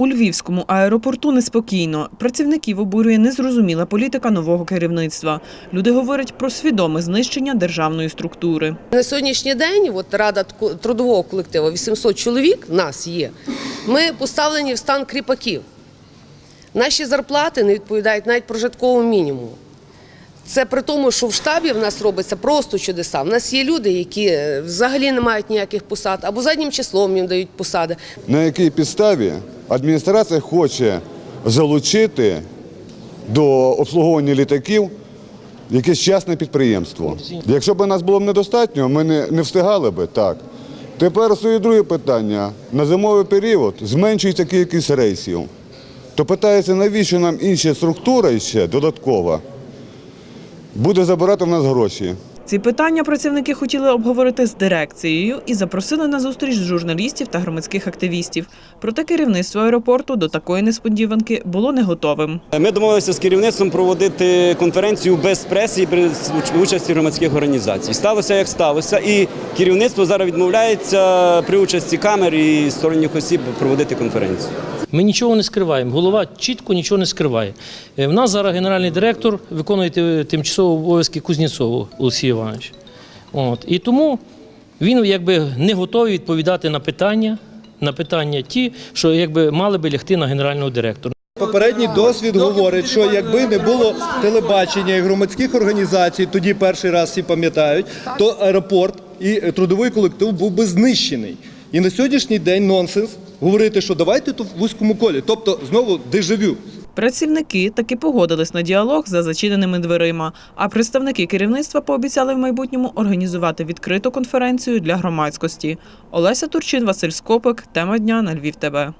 У Львівському аеропорту неспокійно. Працівників обурює незрозуміла політика нового керівництва. Люди говорять про свідоме знищення державної структури. На сьогоднішній день, от рада трудового колективу, 800 чоловік в нас є. Ми поставлені в стан кріпаків. Наші зарплати не відповідають навіть прожитковому мінімуму. Це при тому, що в штабі в нас робиться просто чудеса. В нас є люди, які е, взагалі не мають ніяких посад, або заднім числом їм дають посади. на якій підставі адміністрація хоче залучити до обслуговування літаків якесь частне підприємство. Якщо б нас було б недостатньо, ми не, не встигали би так. Тепер стоїть друге питання. На зимовий період зменшується кількість рейсів. То питається, навіщо нам інша структура ще додаткова буде забирати в нас гроші. Ці питання працівники хотіли обговорити з дирекцією і запросили на зустріч журналістів та громадських активістів. Проте керівництво аеропорту до такої несподіванки було не готовим. Ми домовилися з керівництвом проводити конференцію без преси і без участі громадських організацій. Сталося як сталося, і керівництво зараз відмовляється при участі камер і сторонніх осіб проводити конференцію. Ми нічого не скриваємо. Голова чітко нічого не скриває. Е, В нас зараз генеральний директор виконує ти- тимчасово обов'язки Кузнєцову Олексій Іванович. От. І тому він якби не готовий відповідати на питання, на питання ті, що якби мали би лягти на генерального директора. Попередній досвід говорить, що якби не було телебачення і громадських організацій, тоді перший раз всі пам'ятають, то аеропорт і трудовий колектив був би знищений. І на сьогоднішній день нонсенс говорити, що давайте тут в вузькому колі. Тобто знову дежавю. Працівники таки погодились на діалог за зачиненими дверима. А представники керівництва пообіцяли в майбутньому організувати відкриту конференцію для громадськості. Олеся Турчин, Василь Скопик. Тема дня на Львів. ТБ.